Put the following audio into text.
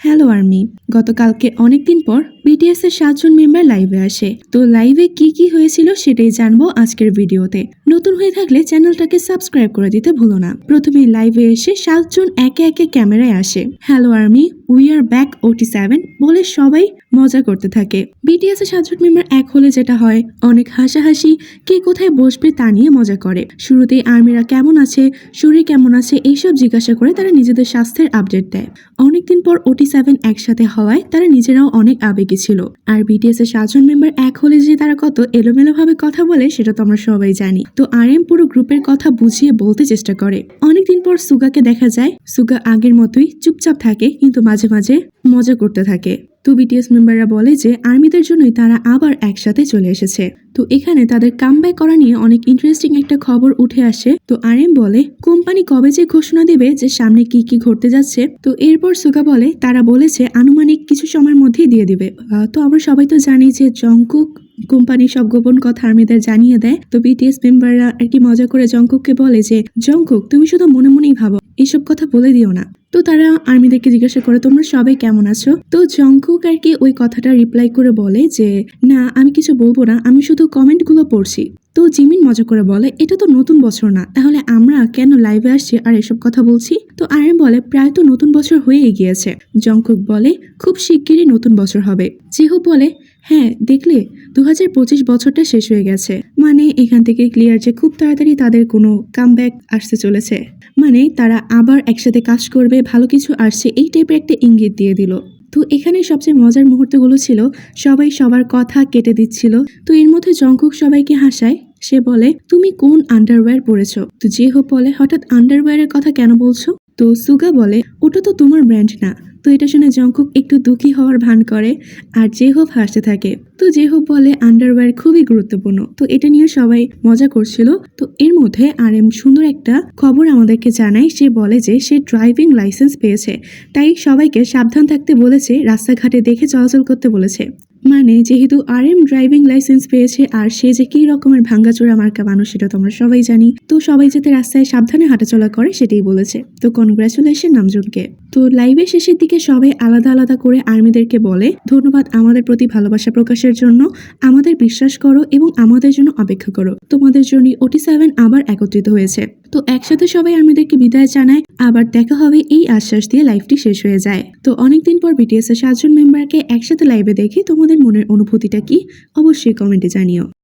Hello army, গতকালকে অনেকদিন পর বিটিএস এর সাতজন মেম্বার লাইভে আসে। তো লাইভে কি কি হয়েছিল সেটাই জানব আজকের ভিডিওতে। নতুন হয়ে থাকলে চ্যানেলটাকে সাবস্ক্রাইব করে দিতে ভুলো না। প্রথমে লাইভে এসে সাতজন একে একে ক্যামেরায় আসে। Hello army we are back OT seven বলে সবাই মজা করতে থাকে। বিটিএস এর সাতজন মেম্বার এক হলে যেটা হয়, অনেক হাসাহাসি, কে কোথায় বসবে তা নিয়ে মজা করে। শুরুতেই আর্মিরা কেমন আছে, শরীর কেমন আছে, এইসব জিজ্ঞাসা করে তারা নিজেদের স্বাস্থ্যের আপডেট দেয়। অনেকদিন পর ওটি সেভেন একসাথে হওয়ায় তারা নিজেরাও অনেক আবেগী ছিল। আর বিটিএস এর সাতজন মেম্বার এক হলে যে তারা কত এলোমেলো ভাবে কথা বলে, সেটা তো আমরা সবাই জানি। তো আর এম পুরো গ্রুপের কথা বুঝিয়ে বলতে চেষ্টা করে। অনেকদিন পর সুগাকে দেখা যায়। সুগা আগের মতোই চুপচাপ থাকে, কিন্তু মাঝে মাঝে মাঝে মজা করতে থাকে। তো বিটিএস মেম্বাররা বলে যে, আর্মিদের জন্যই তারা আবার একসাথে চলে এসেছে। তো এখানে তাদের কামব্যাক করা নিয়ে অনেক ইন্টারেস্টিং একটা খবর উঠে আসে। তো আর এম বলে, কোম্পানি কবে যে ঘোষণা দেবে যে সামনে কি কি ঘটতে যাচ্ছে? তো এরপর সুগা বলে, তারা বলেছে আনুমানিক কিছু সময়ের মধ্যেই দিয়ে দিবে। তো আমরা সবাই তো জানি যে জঙ্কুক কোম্পানি সব গোপন কথা আর্মিদের জানিয়ে দেয়। তো বিটিএস মেম্বাররা কি মজা করে জঙ্কুককে বলে যে, জঙ্কুক, তুমি শুধু মনে মনেই ভাবো, এসব কথা বলে দিও না। তো তারা আর্মিদেরকে জিজ্ঞাসা করে, তোমরা সবাই কেমন আছো? তো জঙ্কুক আর কি ওই কথাটা রিপ্লাই করে বলে যে, না, আমি কিছু বলব না, আমি শুধু কমেন্টগুলো পড়ছি। তো জিমিন মজা করে বলে, এটা তো নতুন বছর না, তাহলে আমরা কেন লাইভে আসছি আর এসব কথা বলছি? তো আরএম বলে, প্রায় তো নতুন বছর হয়ে গিয়েছে। জঙ্কুক বলে, খুব শিগগিরই নতুন বছর হবে। জিহু বলে হ্যাঁ দেখলে দু হাজার পঁচিশ বছরটা শেষ হয়ে গেছে। মানে এখান থেকে ক্লিয়ার যে খুব তাড়াতাড়ি তাদের কোনো কামব্যাক আসতে চলেছে। মানে তারা আবার একসাথে কাজ করবে, ভালো কিছু আসছে, এই টাইপের একটা ইঙ্গিত দিয়ে দিল। তো এখানে সবচেয়ে মজার মুহূর্তগুলো ছিল, সবাই সবার কথা কেটে দিচ্ছিল। তো এর মধ্যে জঙ্কুক সবাইকে হাসায়। সে বলে, তুমি কোন আন্ডারওয়্যার পরেছো? তো যে হোক বলে, হঠাৎ আন্ডারওয়্যারের কথা কেন বলছো? তো সুগা বলে, ওটা তো তোমার ব্র্যান্ড না। তো এটা শুনে জঙ্কুক একটু দুঃখী হওয়ার ভান করে, আর যে হোপ হাসতে থাকে। তো যে হোপ বলে, আন্ডারওয়্যার খুবই গুরুত্বপূর্ণ। তো এটা নিয়ে সবাই মজা করছিল। তো এর মধ্যে আর এম সুন্দর একটা খবর আমাদেরকে জানায়। সে বলে যে, সে ড্রাইভিং লাইসেন্স পেয়েছে, তাই সবাইকে সাবধান থাকতে বলেছে, রাস্তাঘাটে দেখে চলাচল করতে বলেছে। মানে যেহেতু আর এম ড্রাইভিং লাইসেন্স পেয়েছে, আর সে যে কি রকমের ভাঙ্গাচোরা মার্কা মানুষ সেটা তো আমরা সবাই জানি। তো সবাই যাতে রাস্তায় সাবধানে হাঁটাচলা করে সেটাই বলেছে। তো কনগ্রাচুলেশন নামজুনকে। তো লাইভের শেষের দিকে সবাই আলাদা আলাদা করে আর্মিদেরকে বলে, ধন্যবাদ আমাদের প্রতি ভালোবাসা প্রকাশের জন্য। আমাদের বিশ্বাস করো এবং আমাদের জন্য অপেক্ষা করো। তোমাদের জন্য ওটি সেভেন আবার একত্রিত হয়েছে। তো একসাথে সবাই আমাদেরকে বিদায় জানায় আবার দেখা হবে এই আশ্বাস দিয়ে লাইভটি শেষ হয়ে যায়। তো অনেকদিন পর বিটিএস এর সাতজন মেম্বারকে একসাথে লাইভে দেখে তোমাদের মনের অনুভূতিটা কি? অবশ্যই কমেন্টে জানিও।